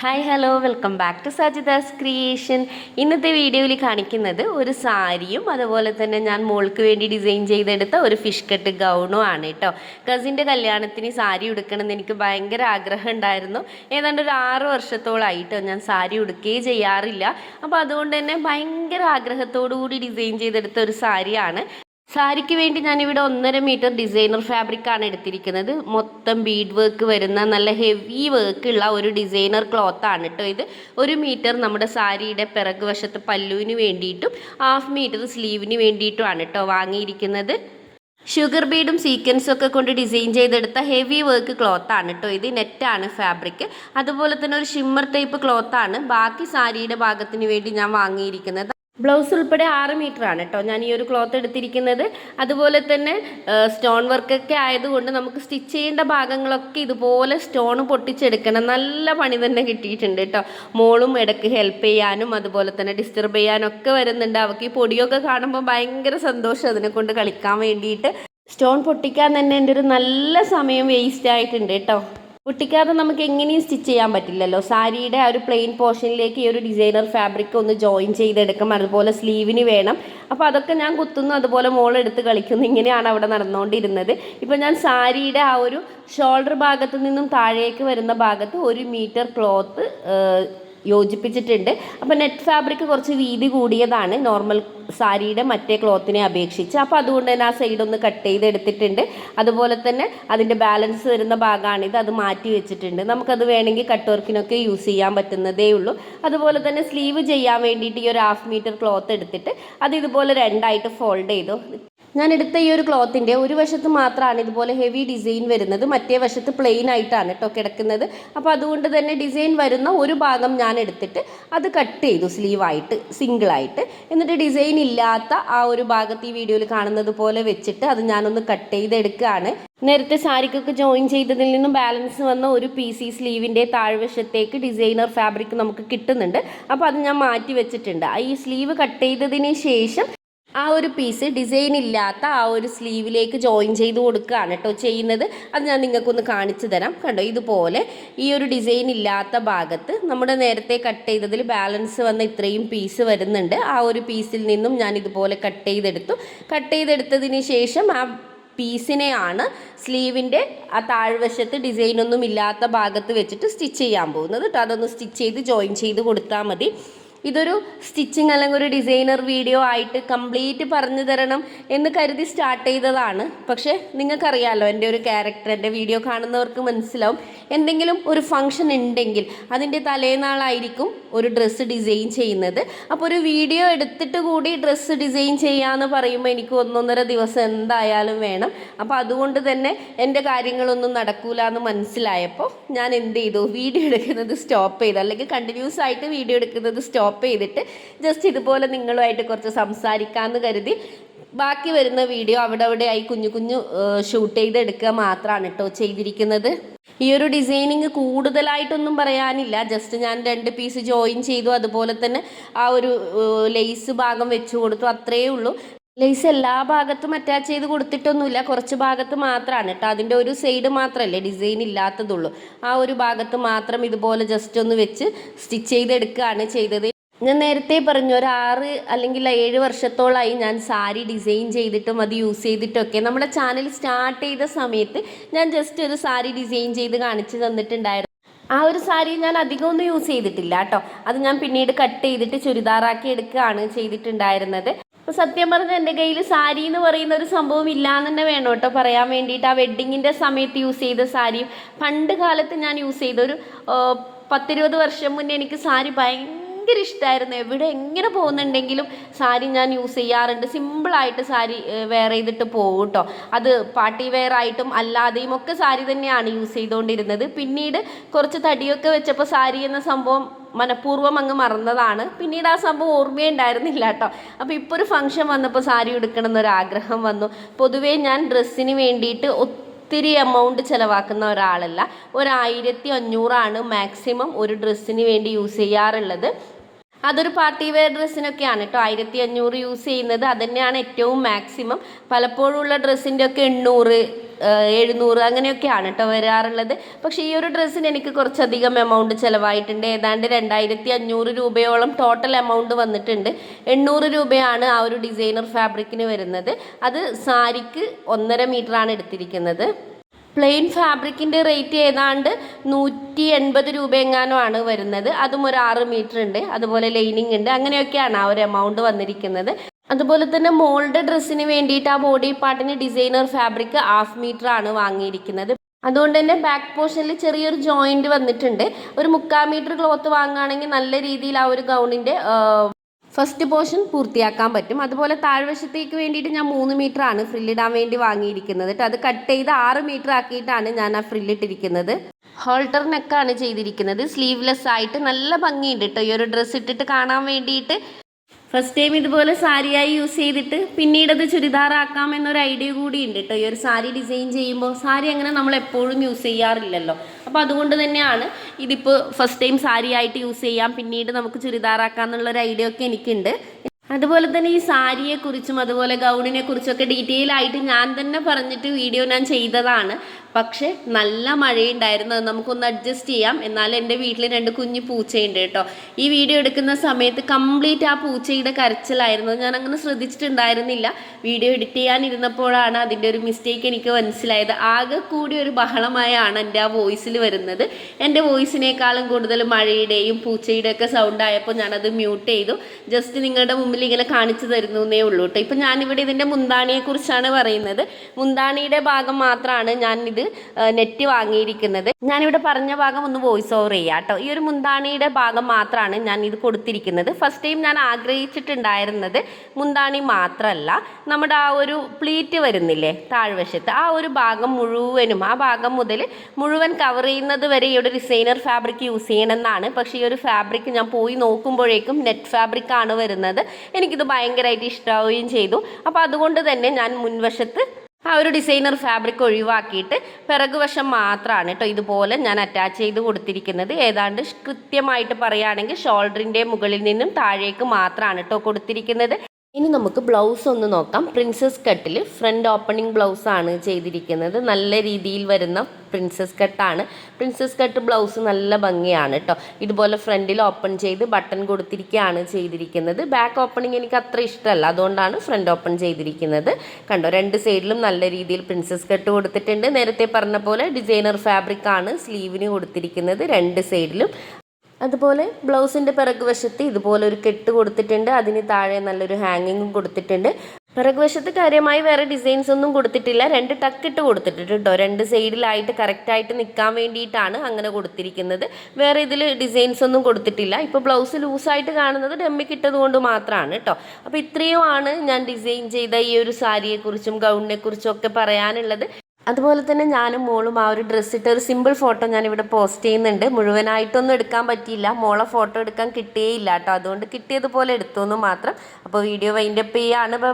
Hi hello welcome back to Sajidas creation ഇന്നത്തെ വീഡിയോയിൽ കാണിക്കുന്നത് ഒരു സാരിയും അതുപോലെ തന്നെ ഞാൻ മോൾക്ക് വേണ്ടി ഡിസൈൻ ചെയ്തെടുത്ത ഒരു ഫിഷ് കട്ട് ഗൗണും ആണ് കേട്ടോ കസിന്റെ കല്യാണത്തിന് സാരി ഉടുക്കണമെന്ന് എനിക്ക് ഭയങ്കര ആഗ്രഹം ഉണ്ടായിരുന്നു. ഏതാണ്ട് ഒരു ആറ് വർഷത്തോളായിട്ടോ ഞാൻ സാരി ഉടുക്കുകയേ ചെയ്യാറില്ല. അപ്പോൾ അതുകൊണ്ട് തന്നെ ഭയങ്കര ആഗ്രഹത്തോടു കൂടി ഡിസൈൻ ചെയ്തെടുത്ത ഒരു സാരിയാണ്. സാരിക്ക് വേണ്ടി ഞാനിവിടെ ഒന്നര മീറ്റർ ഡിസൈനർ ഫാബ്രിക് ആണ് എടുത്തിരിക്കുന്നത്. മൊത്തം ബീഡ് വർക്ക് വരുന്ന നല്ല ഹെവി വർക്ക് ഉള്ള ഒരു ഡിസൈനർ ക്ലോത്ത് ആണ് കേട്ടോ ഇത്. ഒരു മീറ്റർ നമ്മുടെ സാരിയുടെ പിറക് വശത്ത് പല്ലുവിന് വേണ്ടിയിട്ടും ഹാഫ് മീറ്റർ സ്ലീവിന് വേണ്ടിയിട്ടുമാണ് കേട്ടോ വാങ്ങിയിരിക്കുന്നത്. ഷുഗർ ബീഡും സീക്വൻസും ഒക്കെ കൊണ്ട് ഡിസൈൻ ചെയ്തെടുത്ത ഹെവി വർക്ക് ക്ലോത്ത് ആണ് കേട്ടോ ഇത്. നെറ്റാണ് ഫാബ്രിക് അതുപോലെ തന്നെ ഒരു ഷിമ്മർ ടൈപ്പ് ക്ലോത്ത് ആണ്. ബാക്കി സാരിയുടെ ഭാഗത്തിന് വേണ്ടി ഞാൻ വാങ്ങിയിരിക്കുന്നത്. ബ്ലൗസ് ഉൾപ്പെടെ ആറ് മീറ്റർ ആണ് കേട്ടോ. ഞാൻ ഈ ഒരു ക്ലോത്ത് എടുത്തിരിക്കുന്നത്. അതുപോലെ തന്നെ സ്റ്റോൺ വർക്കൊക്കെ ആയതുകൊണ്ട് നമുക്ക് സ്റ്റിച്ച് ചെയ്യേണ്ട ഭാഗങ്ങളൊക്കെ ഇതുപോലെ സ്റ്റോൺ പൊട്ടിച്ചെടുക്കണം. നല്ല പണി തന്നെ കിട്ടിയിട്ടുണ്ട് കേട്ടോ. മോളും ഇടയ്ക്ക് ഹെൽപ്പ് ചെയ്യാനും അതുപോലെ തന്നെ ഡിസ്റ്റർബ് ചെയ്യാനും ഒക്കെ വരുന്നുണ്ട്. അവൾക്ക് ഈ പൊടിയൊക്കെ കാണുമ്പോൾ ഭയങ്കര സന്തോഷം അതിനെ കൊണ്ട് കളിക്കാൻ വേണ്ടിയിട്ട്. സ്റ്റോൺ പൊട്ടിക്കാൻ തന്നെ എന്റെ ഒരു നല്ല സമയം വേസ്റ്റ് ആയിട്ടുണ്ട് കേട്ടോ. പൊട്ടിക്കാതെ നമുക്ക് എങ്ങനെയും സ്റ്റിച്ച് ചെയ്യാൻ പറ്റില്ലല്ലോ. സാരിയുടെ ആ ഒരു പ്ലെയിൻ പോർഷനിലേക്ക് ഈ ഒരു ഡിസൈനർ ഫാബ്രിക് ഒന്ന് ജോയിൻ ചെയ്തെടുക്കും. അതുപോലെ സ്ലീവിന് വേണം. അപ്പോൾ അതൊക്കെ ഞാൻ കുത്തുന്നു. അതുപോലെ മോളെടുത്ത് കളിക്കുന്നു. ഇങ്ങനെയാണ് അവിടെ നടന്നുകൊണ്ടിരുന്നത്. ഇപ്പോൾ ഞാൻ സാരിയുടെ ആ ഒരു ഷോൾഡർ ഭാഗത്ത് നിന്നും താഴേക്ക് വരുന്ന ഭാഗത്ത് ഒരു മീറ്റർ ക്ലോത്ത് യോജിപ്പിച്ചിട്ടുണ്ട്. അപ്പോൾ നെറ്റ് ഫാബ്രിക് കുറച്ച് വീതി കൂടിയതാണ്. നോർമൽ സാരിയുടെ മറ്റേ ക്ലോത്തിനെ അപേക്ഷിച്ച്. അപ്പോൾ അതുകൊണ്ട് തന്നെ ആ സൈഡ് ഒന്ന് കട്ട് ചെയ്തെടുത്തിട്ടുണ്ട്. അതുപോലെ തന്നെ അതിന്റെ ബാലൻസ് വരുന്ന ഭാഗമാണിത് അത് മാറ്റി വെച്ചിട്ടുണ്ട്. നമുക്കത് വേണമെങ്കിൽ കട്ട് വർക്കിനൊക്കെ യൂസ് ചെയ്യാൻ പറ്റുന്നതേ ഉള്ളൂ. അതുപോലെ തന്നെ സ്ലീവ് ചെയ്യാൻ വേണ്ടിയിട്ട് ഈ ഒരു ഹാഫ് മീറ്റർ ക്ലോത്ത് എടുത്തിട്ട് അത് ഇതുപോലെ രണ്ടായിട്ട് ഫോൾഡ് ചെയ്തു. ഞാൻ എടുത്ത ഈ ഒരു ക്ലോത്തിന്റെ ഒരു വശത്ത് മാത്രമാണ് ഇതുപോലെ ഹെവി ഡിസൈൻ വരുന്നത് മറ്റേ വശത്ത് പ്ലെയിൻ ആയിട്ടാണ് കേട്ടോ കിടക്കുന്നത്. അപ്പോൾ അതുകൊണ്ട് തന്നെ ഡിസൈൻ വരുന്ന ഒരു ഭാഗം ഞാൻ എടുത്തിട്ട് അത് കട്ട് ചെയ്തു സ്ലീവായിട്ട് സിംഗിളായിട്ട്. എന്നിട്ട് ഡിസൈൻ ഇല്ലാത്ത ആ ഒരു ഭാഗത്ത് ഈ വീഡിയോയിൽ കാണുന്നത് പോലെ വെച്ചിട്ട് അത് ഞാനൊന്ന് കട്ട് ചെയ്തെടുക്കുകയാണ്. നേരത്തെ സാരിക്കൊക്കെ ജോയിൻ ചെയ്തതിൽ നിന്നും ബാലൻസ് വന്ന ഒരു പി സി സ്ലീവിന്റെ താഴ്വശത്തേക്ക് ഡിസൈനർ ഫാബ്രിക് നമുക്ക് കിട്ടുന്നുണ്ട്. അപ്പോൾ അത് ഞാൻ മാറ്റി വെച്ചിട്ടുണ്ട്. ഈ സ്ലീവ് കട്ട് ചെയ്തതിന് ശേഷം ആ ഒരു പീസ് ഡിസൈൻ ഇല്ലാത്ത ആ ഒരു സ്ലീവിലേക്ക് ജോയിൻ ചെയ്ത് കൊടുക്കുകയാണ് കേട്ടോ ചെയ്യുന്നത്. അത് ഞാൻ നിങ്ങൾക്കൊന്ന് കാണിച്ചു തരാം. കണ്ടോ ഇതുപോലെ ഈ ഒരു ഡിസൈൻ ഇല്ലാത്ത ഭാഗത്ത് നമ്മുടെ നേരത്തെ കട്ട് ചെയ്തതിൽ ബാലൻസ് വന്ന ഇത്രയും പീസ് വരുന്നുണ്ട്. ആ ഒരു പീസിൽ നിന്നും ഞാൻ ഇതുപോലെ കട്ട് ചെയ്തെടുത്തു. കട്ട് ചെയ്തെടുത്തതിന് ശേഷം ആ പീസിനെയാണ് സ്ലീവിന്റെ ആ താഴ്വശത്ത് ഡിസൈനൊന്നും ഇല്ലാത്ത ഭാഗത്ത് വെച്ചിട്ട് സ്റ്റിച്ച് ചെയ്യാൻ പോകുന്നത്. കേട്ടോ അതൊന്ന് സ്റ്റിച്ച് ചെയ്ത് ജോയിൻ ചെയ്ത് കൊടുത്താൽ മതി. ഇതൊരു സ്റ്റിച്ചിങ് അല്ലെങ്കിൽ ഒരു ഡിസൈനർ വീഡിയോ ആയിട്ട് കംപ്ലീറ്റ് പറഞ്ഞു തരണം എന്ന് കരുതി സ്റ്റാർട്ട് ചെയ്തതാണ്. പക്ഷേ നിങ്ങൾക്കറിയാമല്ലോ എന്റെ ഒരു ക്യാരക്ടർ എന്റെ വീഡിയോ കാണുന്നവർക്ക് മനസ്സിലാവും. എന്തെങ്കിലും ഒരു ഫംഗ്ഷൻ ഉണ്ടെങ്കിൽ അതിന്റെ തലേനാളായിരിക്കും ഒരു ഡ്രസ്സ് ഡിസൈൻ ചെയ്യുന്നത്. അപ്പോൾ ഒരു വീഡിയോ എടുത്തിട്ട് കൂടി ഡ്രസ്സ് ഡിസൈൻ ചെയ്യാമെന്ന് പറയുമ്പോൾ എനിക്ക് ഒന്നൊന്നര ദിവസം എന്തായാലും വേണം. അപ്പോൾ അതുകൊണ്ട് തന്നെ എന്റെ കാര്യങ്ങളൊന്നും നടക്കൂല എന്ന് മനസ്സിലായപ്പോൾ ഞാൻ എന്ത് ചെയ്തു? വീഡിയോ എടുക്കുന്നത് സ്റ്റോപ്പ് ചെയ്തു. അല്ലെങ്കിൽ കണ്ടിന്യൂസ് ആയിട്ട് വീഡിയോ എടുക്കുന്നത് സ്റ്റോപ്പ് ചെയ്തിട്ട് ജസ്റ്റ് ഇതുപോലെ നിങ്ങളുമായിട്ട് കുറച്ച് സംസാരിക്കാമെന്ന് കരുതി. ബാക്കി വരുന്ന വീഡിയോ അവിടെ അവിടെ ആയി കുഞ്ഞു കുഞ്ഞു ഷൂട്ട് ചെയ്തെടുക്കുക മാത്രമാണ് കേട്ടോ ചെയ്തിരിക്കുന്നത്. ഈ ഒരു ഡിസൈനിങ് കൂടുതലായിട്ടൊന്നും പറയാനില്ല. ജസ്റ്റ് ഞാൻ രണ്ട് പീസ് ജോയിൻ ചെയ്തു. അതുപോലെ തന്നെ ആ ഒരു ലേസ് ഭാഗം വെച്ചു കൊടുത്തു. അത്രയേ ഉള്ളൂ. ലേസ് എല്ലാ ഭാഗത്തും അറ്റാച്ച് ചെയ്ത് കൊടുത്തിട്ടൊന്നുമില്ല. കുറച്ച് ഭാഗത്ത് മാത്രമാണ് കേട്ടോ അതിന്റെ ഒരു സൈഡ് മാത്രമല്ലേ ഡിസൈൻ ഇല്ലാത്തതുള്ളൂ. ആ ഒരു ഭാഗത്ത് മാത്രം ഇതുപോലെ ജസ്റ്റ് ഒന്ന് വെച്ച് സ്റ്റിച്ച് ചെയ്തെടുക്കുകയാണ് ചെയ്തത്. ഞാൻ നേരത്തെ പറഞ്ഞു ഒരു ആറ് അല്ലെങ്കിൽ ഏഴ് വർഷത്തോളമായി ഞാൻ സാരി ഡിസൈൻ ചെയ്തിട്ടും അത് യൂസ് ചെയ്തിട്ടൊക്കെ നമ്മുടെ ചാനൽ സ്റ്റാർട്ട് ചെയ്ത സമയത്ത് ഞാൻ ജസ്റ്റ് ഒരു സാരി ഡിസൈൻ ചെയ്ത് കാണിച്ചു തന്നിട്ടുണ്ടായിരുന്നു. ആ ഒരു സാരി ഞാൻ അധികം ഒന്നും യൂസ് ചെയ്തിട്ടില്ല കേട്ടോ. അത് ഞാൻ പിന്നീട് കട്ട് ചെയ്തിട്ട് ചുരിദാറാക്കി എടുക്കുകയാണ് ചെയ്തിട്ടുണ്ടായിരുന്നത്. അപ്പോൾ സത്യം പറഞ്ഞാൽ എന്റെ കയ്യിൽ സാരി എന്ന് പറയുന്ന ഒരു സംഭവം ഇല്ലാന്ന് തന്നെ വേണം കേട്ടോ പറയാൻ വേണ്ടിയിട്ട്. ആ വെഡ്ഡിങ്ങിന്റെ സമയത്ത് യൂസ് ചെയ്ത സാരിയും പണ്ട് കാലത്ത് ഞാൻ യൂസ് ചെയ്ത ഒരു പത്തിരുപത് വർഷം മുന്നേ എനിക്ക് സാരി ഭയങ്കര ഭയങ്കര ഇഷ്ടമായിരുന്നു എവിടെ എങ്ങനെ പോകുന്നുണ്ടെങ്കിലും സാരി ഞാൻ യൂസ് ചെയ്യാറുണ്ട്. സിമ്പിളായിട്ട് സാരി വെയർ ചെയ്തിട്ട് പോകും കേട്ടോ അത് പാർട്ടി വെയർ ആയിട്ടും അല്ലാതെയും ഒക്കെ സാരി തന്നെയാണ് യൂസ് ചെയ്തുകൊണ്ടിരുന്നത് പിന്നീട് കുറച്ച് തടിയൊക്കെ വെച്ചപ്പോൾ സാരി എന്ന സംഭവം മനഃപൂർവം അങ്ങ് മറന്നതാണ്. പിന്നീട് ആ സംഭവം ഓർമ്മയുണ്ടായിരുന്നില്ല കേട്ടോ അപ്പോൾ ഇപ്പോൾ ഒരു ഫംഗ്ഷൻ വന്നപ്പോൾ സാരി എടുക്കണം എന്നൊരാഗ്രഹം വന്നു. പൊതുവേ ഞാൻ ഡ്രസ്സിന് വേണ്ടിയിട്ട് ഒത്തിരി എമൗണ്ട് ചിലവാക്കുന്ന ഒരാളല്ല. ഒരായിരത്തി അഞ്ഞൂറാണ് മാക്സിമം ഒരു ഡ്രസ്സിന് വേണ്ടി യൂസ് ചെയ്യാറുള്ളത്. അതൊരു പാർട്ടി വെയർ ഡ്രസ്സിനൊക്കെയാണ് കേട്ടോ. ആയിരത്തി അഞ്ഞൂറ് യൂസ് ചെയ്യുന്നത്. അത് തന്നെയാണ് ഏറ്റവും മാക്സിമം പലപ്പോഴും ഉള്ള ഡ്രസ്സിന്റെ ഒക്കെ എണ്ണൂറ് എഴുന്നൂറ് അങ്ങനെയൊക്കെയാണ് കേട്ടോ വരാറുള്ളത്. പക്ഷേ ഈ ഒരു ഡ്രസ്സിന് എനിക്ക് കുറച്ചധികം എമൗണ്ട് ചിലവായിട്ടുണ്ട്. ഏതാണ്ട് രണ്ടായിരത്തി അഞ്ഞൂറ് രൂപയോളം ടോട്ടൽ എമൗണ്ട് വന്നിട്ടുണ്ട്. എണ്ണൂറ് രൂപയാണ് ആ ഒരു ഡിസൈനർ ഫാബ്രിക്കിന് വരുന്നത്. അത് സാരിക്ക് ഒന്നര മീറ്ററാണ് എടുത്തിരിക്കുന്നത്. പ്ലെയിൻ ഫാബ്രിക്കിന്റെ റേറ്റ് ഏതാണ്ട് നൂറ്റി എൺപത് രൂപ എങ്ങാനും ആണ് വരുന്നത്. അതും ഒരു ആറ് മീറ്റർ ഉണ്ട്. അതുപോലെ ലൈനിങ് ഉണ്ട്. അങ്ങനെയൊക്കെയാണ് ആ ഒരു എമൗണ്ട് വന്നിരിക്കുന്നത്. അതുപോലെ തന്നെ മോൾഡ് ഡ്രസ്സിന് വേണ്ടിയിട്ട് ആ ബോഡി പാർട്ടിന് ഡിസൈനർ ഫാബ്രിക് ഹാഫ് മീറ്റർ ആണ് വാങ്ങിയിരിക്കുന്നത്. അതുകൊണ്ട് തന്നെ ബാക്ക് പോർഷനിൽ ചെറിയൊരു ജോയിന്റ് വന്നിട്ടുണ്ട്. ഒരു മുക്കാൽ മീറ്റർ ക്ലോത്ത് വാങ്ങുകയാണെങ്കിൽ നല്ല രീതിയിൽ ആ ഒരു ഗൗണിന്റെ ഫസ്റ്റ് പോർഷൻ പൂർത്തിയാക്കാൻ പറ്റും. അതുപോലെ താഴ്വശത്തേക്ക് വേണ്ടിയിട്ട് ഞാൻ മൂന്ന് മീറ്റർ ആണ് ഫ്രില്ലിടാൻ വേണ്ടി വാങ്ങിയിരിക്കുന്നത്. ട്ടോ. അത് കട്ട് ചെയ്ത് ആറ് മീറ്റർ ആക്കിയിട്ടാണ് ഞാൻ ആ ഫ്രില്ലിട്ടിരിക്കുന്നത് ഹോൾട്ടർ നെക്കാണ് ചെയ്തിരിക്കുന്നത്. സ്ലീവ്ലെസ് ആയിട്ട് നല്ല ഭംഗിയുണ്ട് കേട്ടോ ഈ ഒരു ഡ്രസ്സ് ഇട്ടിട്ട് കാണാൻ വേണ്ടിയിട്ട്. ഫസ്റ്റ് ടൈം ഇതുപോലെ സാരിയായി യൂസ് ചെയ്തിട്ട് പിന്നീട് അത് ചുരിദാറാക്കാം എന്നൊരു ഐഡിയ കൂടി ഉണ്ട് കേട്ടോ ഈ ഒരു സാരി ഡിസൈൻ ചെയ്യുമ്പോൾ സാരി അങ്ങനെ നമ്മൾ എപ്പോഴും യൂസ് ചെയ്യാറില്ലല്ലോ. അപ്പോൾ അതുകൊണ്ട് തന്നെയാണ് ഇതിപ്പോൾ ഫസ്റ്റ് ടൈം സാരി ആയിട്ട് യൂസ് ചെയ്യാം. പിന്നീട് നമുക്ക് ചുരിദാറാക്കാം എന്നുള്ളൊരു ഐഡിയ ഒക്കെ എനിക്കുണ്ട്. അതുപോലെ തന്നെ ഈ സാരിയെക്കുറിച്ചും അതുപോലെ ഗൗണിനെ കുറിച്ചൊക്കെ ഡീറ്റെയിൽ ആയിട്ട് ഞാൻ തന്നെ പറഞ്ഞിട്ട് വീഡിയോ ഞാൻ ചെയ്തതാണ്. പക്ഷേ നല്ല മഴയുണ്ടായിരുന്നു. അത് നമുക്കൊന്ന് അഡ്ജസ്റ്റ് ചെയ്യാം. എന്നാൽ എന്റെ വീട്ടിൽ രണ്ട് കുഞ്ഞു പൂച്ചയുണ്ട് കേട്ടോ. ഈ വീഡിയോ എടുക്കുന്ന സമയത്ത് കംപ്ലീറ്റ് ആ പൂച്ചയുടെ കരച്ചിലായിരുന്നു. ഞാൻ അങ്ങനെ ശ്രദ്ധിച്ചിട്ടുണ്ടായിരുന്നില്ല. വീഡിയോ എഡിറ്റ് ചെയ്യാനിരുന്നപ്പോഴാണ് അതിന്റെ ഒരു മിസ്റ്റേക്ക് എനിക്ക് മനസ്സിലായത്. ആകെ കൂടി ഒരു ബഹളമായാണ് എന്റെ ആ വോയിസിൽ വരുന്നത്. എന്റെ വോയിസിനേക്കാളും കൂടുതൽ മഴയുടെയും പൂച്ചയുടെയൊക്കെ സൗണ്ട് ആയപ്പോൾ ഞാനത് മ്യൂട്ട് ചെയ്തു. ജസ്റ്റ് നിങ്ങളുടെ മുമ്പിൽ ഇങ്ങനെ കാണിച്ചു തരുന്നു എന്നേ ഉള്ളൂ കേട്ടോ. ഇപ്പം ഞാനിവിടെ ഇതിന്റെ മുന്താണിയെക്കുറിച്ചാണ് പറയുന്നത്. മുന്താണിയുടെ ഭാഗം മാത്രമാണ് ഞാൻ ഇത് നെറ്റ് വാങ്ങിയിരിക്കുന്നത്. ഞാനിവിടെ പറഞ്ഞ ഭാഗം ഒന്ന് വോയിസ് ഓവർ ചെയ്യാം കേട്ടോ. ഈ ഒരു മുന്താണിയുടെ ഭാഗം മാത്രമാണ് ഞാൻ ഇത് കൊടുത്തിരിക്കുന്നത്. ഫസ്റ്റ് ടൈം ഞാൻ ആഗ്രഹിച്ചിട്ടുണ്ടായിരുന്നത് മുന്താണി മാത്രമല്ല. നമ്മുടെ ആ ഒരു പ്ലീറ്റ് വരുന്നില്ലേ താഴ്വശത്ത് ആ ഒരു ഭാഗം മുഴുവനും ആ ഭാഗം മുതൽ മുഴുവൻ കവർ ചെയ്യുന്നത് വരെ ഈ ഒരു ഡിസൈനർ ഫാബ്രിക് യൂസ് ചെയ്യണമെന്നാണ്. പക്ഷേ ഈ ഒരു ഫാബ്രിക് ഞാൻ പോയി നോക്കുമ്പോഴേക്കും നെറ്റ് ഫാബ്രിക് ആണ് വരുന്നത്. എനിക്കിത് ഭയങ്കരമായിട്ട് ഇഷ്ടമാവുകയും ചെയ്തു. അപ്പോൾ അതുകൊണ്ട് തന്നെ ഞാൻ മുൻവശത്ത് ആ ഒരു ഡിസൈനർ ഫാബ്രിക് ഒഴിവാക്കിയിട്ട് പിറകുവശം മാത്രമാണ് കേട്ടോ ഇതുപോലെ ഞാൻ അറ്റാച്ച് ചെയ്ത് കൊടുത്തിരിക്കുന്നത്. ഏതാണ്ട് കൃത്യമായിട്ട് പറയുകയാണെങ്കിൽ ഷോൾഡറിന്റെ മുകളിൽ നിന്നും താഴേക്ക് മാത്രമാണ് കേട്ടോ കൊടുത്തിരിക്കുന്നത്. ഇനി നമുക്ക് ബ്ലൗസ് ഒന്ന് നോക്കാം. പ്രിൻസസ് കട്ടിൽ ഫ്രണ്ട് ഓപ്പണിംഗ് ബ്ലൗസ് ആണ് ചെയ്തിരിക്കുന്നത്. നല്ല രീതിയിൽ വരുന്ന പ്രിൻസസ് കട്ടാണ് പ്രിൻസസ് കട്ട് ബ്ലൗസ് നല്ല ഭംഗിയാണ് കേട്ടോ ഇതുപോലെ ഫ്രണ്ടിൽ ഓപ്പൺ ചെയ്ത് ബട്ടൺ കൊടുത്തിരിക്കുകയാണ് ചെയ്തിരിക്കുന്നത്. ബാക്ക് ഓപ്പണിംഗ് എനിക്ക് അത്ര ഇഷ്ടമല്ല. അതുകൊണ്ടാണ് ഫ്രണ്ട് ഓപ്പൺ ചെയ്തിരിക്കുന്നത്. കണ്ടോ രണ്ട് സൈഡിലും നല്ല രീതിയിൽ പ്രിൻസസ് കട്ട് കൊടുത്തിട്ടുണ്ട്. നേരത്തെ പറഞ്ഞ പോലെ ഡിസൈനർ ഫാബ്രിക് ആണ് സ്ലീവിന് കൊടുത്തിരിക്കുന്നത്. രണ്ട് സൈഡിലും അതുപോലെ ബ്ലൗസിന്റെ പിറക് വശത്ത് ഇതുപോലെ ഒരു കെട്ട് കൊടുത്തിട്ടുണ്ട്. അതിന് താഴെ നല്ലൊരു ഹാങ്ങിങ്ങും കൊടുത്തിട്ടുണ്ട്. പിറകുവശത്ത് കാര്യമായി വേറെ ഡിസൈൻസ് ഒന്നും കൊടുത്തിട്ടില്ല. രണ്ട് ടക്ക് ഇട്ട് കൊടുത്തിട്ടുണ്ട് കേട്ടോ. രണ്ട് സൈഡിലായിട്ട് കറക്റ്റായിട്ട് നിൽക്കാൻ വേണ്ടിയിട്ടാണ് അങ്ങനെ കൊടുത്തിരിക്കുന്നത്. വേറെ ഇതിൽ ഡിസൈൻസ് ഒന്നും കൊടുത്തിട്ടില്ല. ഇപ്പോൾ ബ്ലൗസ് ലൂസായിട്ട് കാണുന്നത് ഡമ്മി കിട്ടത് കൊണ്ട് മാത്രമാണ് കേട്ടോ. അപ്പോൾ ഇത്രയുമാണ് ഞാൻ ഡിസൈൻ ചെയ്ത ഈ ഒരു സാരിയെക്കുറിച്ചും ഗൗണിനെക്കുറിച്ചും ഒക്കെ പറയാനുള്ളത്. അതുപോലെ തന്നെ ഞാനും മോളും ആ ഒരു ഡ്രസ്സ് ഇട്ട ഒരു സിമ്പിൾ ഫോട്ടോ ഞാനിവിടെ പോസ്റ്റ് ചെയ്യുന്നുണ്ട്. മുഴുവനായിട്ടൊന്നും എടുക്കാൻ പറ്റിയില്ല. മോളെ ഫോട്ടോ എടുക്കാൻ കിട്ടിയേ ഇല്ല കേട്ടോ. അതുകൊണ്ട് കിട്ടിയതുപോലെ എടുത്തു എന്ന് മാത്രം അപ്പോൾ വീഡിയോ വൈൻഡപ്പ് ചെയ്യാണ് ബൈ